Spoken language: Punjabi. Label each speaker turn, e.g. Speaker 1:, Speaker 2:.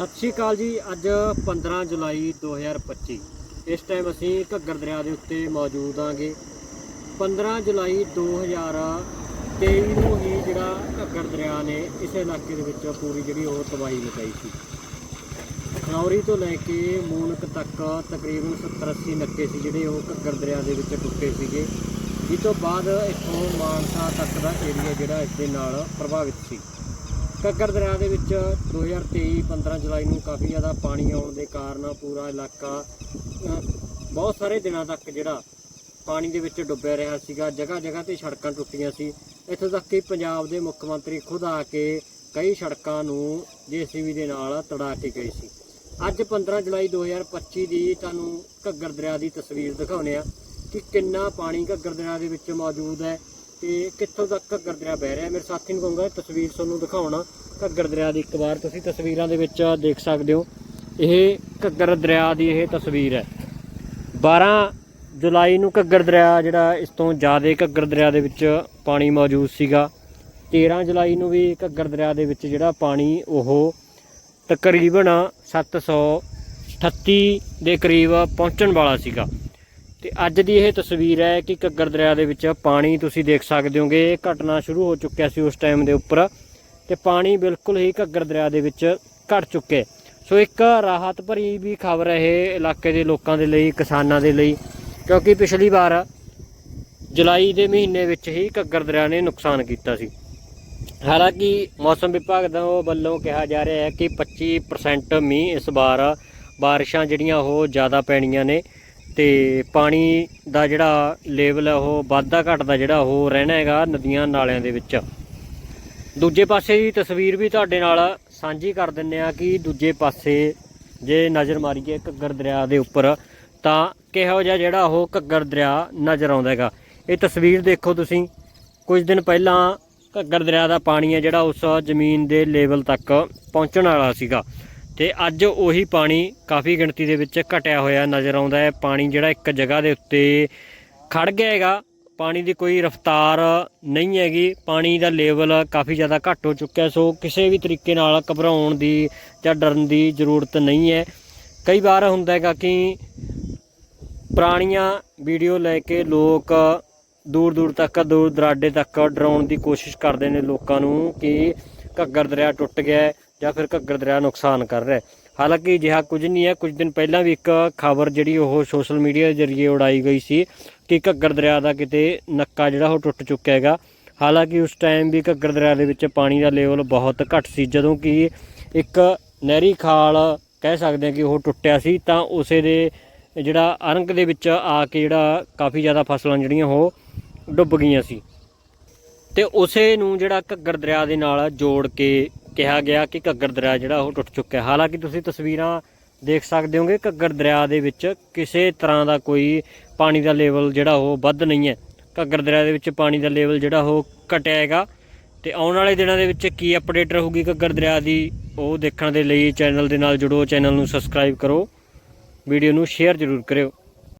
Speaker 1: ਸਤਿ ਸ਼੍ਰੀ ਅਕਾਲ ਜੀ, ਅੱਜ 15 ਜੁਲਾਈ 2025 ਇਸ ਟਾਈਮ ਅਸੀਂ ਘੱਗਰ ਦਰਿਆ ਦੇ ਉੱਤੇ ਮੌਜੂਦ ਆਂਗੇ 15 ਜੁਲਾਈ 2023 ਨੂੰ ਹੀ ਜਿਹੜਾ ਘੱਗਰ ਦਰਿਆ ਨੇ ਇਸ ਇਲਾਕੇ ਦੇ ਵਿੱਚ ਪੂਰੀ ਜਿਹੜੀ ਉਹ ਤਬਾਹੀ ਮਚਾਈ ਸੀ। ਖਨੌਰੀ ਤੋਂ ਲੈ ਕੇ ਮੂਨਕ ਤੱਕ ਤਕਰੀਬਨ 70 80 ਨੱਕੇ ਸੀ ਜਿਹੜੇ ਉਹ ਘੱਗਰ ਦਰਿਆ ਦੇ ਵਿੱਚ ਟੁੱਟੇ ਸੀਗੇ। ਇਸ ਤੋਂ ਬਾਅਦ ਇੱਥੋਂ ਮਾਨਸਾ ਤੱਕ ਦਾ ਏਰੀਆ ਜਿਹੜਾ ਇਸ ਦੇ ਨਾਲ ਪ੍ਰਭਾਵਿਤ ਸੀ। ਘੱਗਰ ਦਰਿਆ ਦੇ ਵਿੱਚ 2023 15 ਜੁਲਾਈ ਨੂੰ ਕਾਫੀ ਜ਼ਿਆਦਾ ਪਾਣੀ ਆਉਣ ਦੇ ਕਾਰਨ ਪੂਰਾ ਇਲਾਕਾ ਬਹੁਤ ਸਾਰੇ ਦਿਨਾਂ ਤੱਕ ਜਿਹੜਾ ਪਾਣੀ ਦੇ ਵਿੱਚ ਡੁੱਬਿਆ ਰਿਹਾ ਸੀਗਾ। ਜਗ੍ਹਾ ਜਗ੍ਹਾ ਤੇ ਸੜਕਾਂ ਟੁੱਟੀਆਂ ਸੀ। ਇੱਥੋਂ ਤੱਕ ਕਿ ਪੰਜਾਬ ਦੇ ਮੁੱਖ ਮੰਤਰੀ ਖੁਦ ਆ ਕੇ ਕਈ ਸੜਕਾਂ ਨੂੰ ਜੀਸੀਬੀ ਦੇ ਨਾਲ ਤੜਾ ਕੇ ਗਏ ਸੀ। ਅੱਜ 15 ਜੁਲਾਈ 2025 ਦੀ ਤੁਹਾਨੂੰ ਘੱਗਰ ਦਰਿਆ ਦੀ ਤਸਵੀਰ ਦਿਖਾਉਂਦੇ ਆ ਕਿ ਕਿੰਨਾ ਪਾਣੀ ਘੱਗਰ ਦਰਿਆ ਦੇ ਵਿੱਚ ਮੌਜੂਦ ਹੈ। ਤੇ ਕਿੱਥੋਂ ਤੱਕ ਘੱਗਰ ਦਰਿਆ ਵਹਿ ਰਿਹਾ? ਮੇਰੇ ਸਾਥੀ ਨੂੰ ਕਹੂੰਗਾ, ਤਸਵੀਰ ਤੁਹਾਨੂੰ ਦਿਖਾਉਣਾ। ਘੱਗਰ ਦਰਿਆ ਦੀ ਇੱਕ ਵਾਰ ਤੁਸੀਂ ਤਸਵੀਰਾਂ ਦੇ ਵਿੱਚ ਦੇਖ ਸਕਦੇ ਹੋ। ਇਹ ਘੱਗਰ ਦਰਿਆ ਦੀ ਇਹ ਤਸਵੀਰ ਹੈ। 12 ਜੁਲਾਈ ਨੂੰ ਘੱਗਰ ਦਰਿਆ ਜਿਹੜਾ ਇਸ ਤੋਂ ਜ਼ਿਆਦਾ ਘੱਗਰ ਦਰਿਆ ਦੇ ਵਿੱਚ ਪਾਣੀ ਮੌਜੂਦ ਸੀਗਾ। 13 ਜੁਲਾਈ ਨੂੰ ਵੀ ਘੱਗਰ ਦਰਿਆ ਦੇ ਵਿੱਚ ਜਿਹੜਾ ਪਾਣੀ ਉਹ ਤਕਰੀਬਨ 738 ਦੇ ਕਰੀਬ ਪਹੁੰਚਣ ਵਾਲਾ ਸੀਗਾ। ਤੇ ਅੱਜ ਦੀ ਇਹ ਤਸਵੀਰ ਹੈ ਕਿ ਘੱਗਰ ਦਰਿਆ ਦੇ ਵਿੱਚ ਪਾਣੀ ਤੁਸੀਂ ਦੇਖ ਸਕਦੇ ਹੋਗੇ, ਇਹ ਘਟਨਾ ਸ਼ੁਰੂ ਹੋ ਚੁੱਕਿਆ ਸੀ ਉਸ ਟਾਈਮ ਦੇ ਉੱਪਰ ਤੇ ਪਾਣੀ ਬਿਲਕੁਲ ਹੀ ਘੱਗਰ ਦਰਿਆ ਦੇ ਵਿੱਚ ਘਟ ਚੁੱਕੇ ਸੋ ਇੱਕ ਰਾਹਤ ਭਰੀ ਵੀ ਖਬਰ ਇਹ ਇਲਾਕੇ ਦੇ ਲੋਕਾਂ ਦੇ ਲਈ, ਕਿਸਾਨਾਂ ਦੇ ਲਈ, ਕਿਉਂਕਿ ਪਿਛਲੀ ਵਾਰ ਜੁਲਾਈ ਦੇ ਮਹੀਨੇ ਵਿੱਚ ਹੀ ਘੱਗਰ ਦਰਿਆ ਨੇ ਨੁਕਸਾਨ ਕੀਤਾ ਸੀ। ਹਾਲਾਂਕਿ ਮੌਸਮ ਵਿਭਾਗ ਦਾ ਵੱਲੋਂ ਕਿਹਾ ਜਾ ਰਿਹਾ ਹੈ ਕਿ 25% ਮੀਂਹ ਇਸ ਵਾਰ ਬਾਰਿਸ਼ਾਂ ਜਿਹੜੀਆਂ ਉਹ ਜ਼ਿਆਦਾ ਪੈਣੀਆਂ ਨੇ। ਤੇ ਪਾਣੀ ਦਾ ਜਿਹੜਾ ਲੈਵਲ ਹੈ ਉਹ ਵਾਧਾ ਘਟਦਾ ਜਿਹੜਾ ਉਹ ਰਹਿਣਾ ਹੈਗਾ ਨਦੀਆਂ ਨਾਲਿਆਂ ਦੇ ਵਿੱਚ। ਦੂਜੇ ਪਾਸੇ ਦੀ ਤਸਵੀਰ ਵੀ ਤੁਹਾਡੇ ਨਾਲ ਸਾਂਝੀ ਕਰ ਦਿੰਨੇ ਆ ਕਿ ਦੂਜੇ ਪਾਸੇ ਜੇ ਨਜ਼ਰ ਮਾਰੀਏ ਘੱਗਰ ਦਰਿਆ ਦੇ ਉੱਪਰ, ਤਾਂ ਕਿਹੋ ਜਿਹਾ ਜਿਹੜਾ ਉਹ ਘੱਗਰ ਦਰਿਆ ਨਜ਼ਰ ਆਉਂਦਾ ਹੈਗਾ। ਇਹ ਤਸਵੀਰ ਦੇਖੋ ਤੁਸੀਂ। ਕੁਝ ਦਿਨ ਪਹਿਲਾਂ ਘੱਗਰ ਦਰਿਆ ਦਾ ਪਾਣੀ ਹੈ ਜਿਹੜਾ ਉਸ ਜ਼ਮੀਨ ਦੇ ਲੈਵਲ ਤੱਕ ਪਹੁੰਚਣ ਵਾਲਾ ਸੀਗਾ। ਤੇ ਅੱਜ ਉਹੀ ਪਾਣੀ ਕਾਫੀ ਗਿਣਤੀ ਦੇ ਵਿੱਚ ਘਟਿਆ ਹੋਇਆ ਨਜ਼ਰ ਆਉਂਦਾ ਹੈ। ਪਾਣੀ ਜਿਹੜਾ ਇੱਕ ਜਗ੍ਹਾ ਦੇ ਉੱਤੇ ਖੜ ਗਿਆ ਹੈਗਾ। ਪਾਣੀ ਦੀ ਕੋਈ ਰਫ਼ਤਾਰ ਨਹੀਂ ਹੈਗੀ। ਪਾਣੀ ਦਾ ਲੈਵਲ ਕਾਫੀ ਜ਼ਿਆਦਾ ਘੱਟ ਹੋ ਚੁੱਕਿਆ, ਸੋ ਕਿਸੇ ਵੀ ਤਰੀਕੇ ਨਾਲ ਘਬਰਾਉਣ ਦੀ ਜਾਂ ਡਰਨ ਦੀ ਜ਼ਰੂਰਤ ਨਹੀਂ ਹੈ। ਕਈ ਵਾਰ ਹੁੰਦਾ ਹੈਗਾ ਕਿ ਪੁਰਾਣੀਆਂ ਵੀਡੀਓ ਲੈ ਕੇ ਲੋਕ ਦੂਰ ਦੂਰ ਤੱਕ, ਦੂਰ ਦਰਾਡੇ ਤੱਕ ਡਰਾਉਣ ਦੀ ਕੋਸ਼ਿਸ਼ ਕਰਦੇ ਨੇ ਲੋਕਾਂ ਨੂੰ ਕਿ ਘੱਗਰ ਦਰਿਆ ਟੁੱਟ ਗਿਆ ਜਾਂ ਫਿਰ ਘੱਗਰ ਦਰਿਆ ਨੁਕਸਾਨ ਕਰ ਰਿਹਾ ਹੈ। ਹਾਲਾਂਕਿ ਅਜਿਹਾ ਕੁਝ ਨਹੀਂ ਹੈ। ਕੁਝ ਦਿਨ ਪਹਿਲਾਂ ਵੀ ਇੱਕ ਖਬਰ ਜਿਹੜੀ ਉਹ ਸੋਸ਼ਲ ਮੀਡੀਆ ਦੇ ਜ਼ਰੀਏ ਉਡਾਈ ਗਈ ਸੀ ਕਿ ਘੱਗਰ ਦਰਿਆ ਦਾ ਕਿਤੇ ਨੱਕਾ ਜਿਹੜਾ ਉਹ ਟੁੱਟ ਚੁੱਕਿਆ ਹੈਗਾ। ਹਾਲਾਂਕਿ ਉਸ ਟਾਈਮ ਵੀ ਘੱਗਰ ਦਰਿਆ ਦੇ ਵਿੱਚ ਪਾਣੀ ਦਾ ਲੈਵਲ ਬਹੁਤ ਘੱਟ ਸੀ। ਜਦੋਂ ਕਿ ਇੱਕ ਨਹਿਰੀ ਖਾਲ ਕਹਿ ਸਕਦੇ ਹਾਂ ਕਿ ਉਹ ਟੁੱਟਿਆ ਸੀ, ਤਾਂ ਉਸੇ ਦੇ ਜਿਹੜਾ ਅਰੰਗ ਦੇ ਵਿੱਚ ਆ ਕੇ ਜਿਹੜਾ ਕਾਫੀ ਜ਼ਿਆਦਾ ਫਸਲਾਂ ਜਿਹੜੀਆਂ ਉਹ ਡੁੱਬ ਗਈਆਂ ਸੀ। ਤੇ ਉਸੇ ਨੂੰ ਜਿਹੜਾ ਘੱਗਰ ਦਰਿਆ ਦੇ ਨਾਲ ਜੋੜ ਕੇ ਕਿਹਾ ਗਿਆ ਕਿ ਘੱਗਰ ਦਰਿਆ ਜਿਹੜਾ ਉਹ ਟੁੱਟ ਚੁੱਕਿਆ ਹੈ। ਹਾਲਾਂਕਿ ਤੁਸੀਂ ਤਸਵੀਰਾਂ ਦੇਖ ਸਕਦੇ ਹੋਗੇ ਘੱਗਰ ਦਰਿਆ ਦੇ ਵਿੱਚ ਕਿਸੇ ਤਰ੍ਹਾਂ ਦਾ ਕੋਈ ਪਾਣੀ ਦਾ ਲੈਵਲ ਜਿਹੜਾ ਉਹ ਵੱਧ ਨਹੀਂ ਹੈ। ਘੱਗਰ ਦਰਿਆ ਦੇ ਵਿੱਚ ਪਾਣੀ ਦਾ ਲੈਵਲ ਜਿਹੜਾ ਉਹ ਘਟਿਆ ਹੈਗਾ। ਤੇ ਆਉਣ ਵਾਲੇ ਦਿਨਾਂ ਦੇ ਵਿੱਚ ਕੀ ਅਪਡੇਟ ਰਹੂਗੀ ਘੱਗਰ ਦਰਿਆ ਦੀ, ਉਹ ਦੇਖਣ ਦੇ ਲਈ ਚੈਨਲ ਦੇ ਨਾਲ ਜੁੜੋ, ਚੈਨਲ ਨੂੰ ਸਬਸਕ੍ਰਾਈਬ ਕਰੋ। ਵੀਡੀਓ ਨੂੰ ਸ਼ੇਅਰ ਜ਼ਰੂਰ ਕਰਿਓ।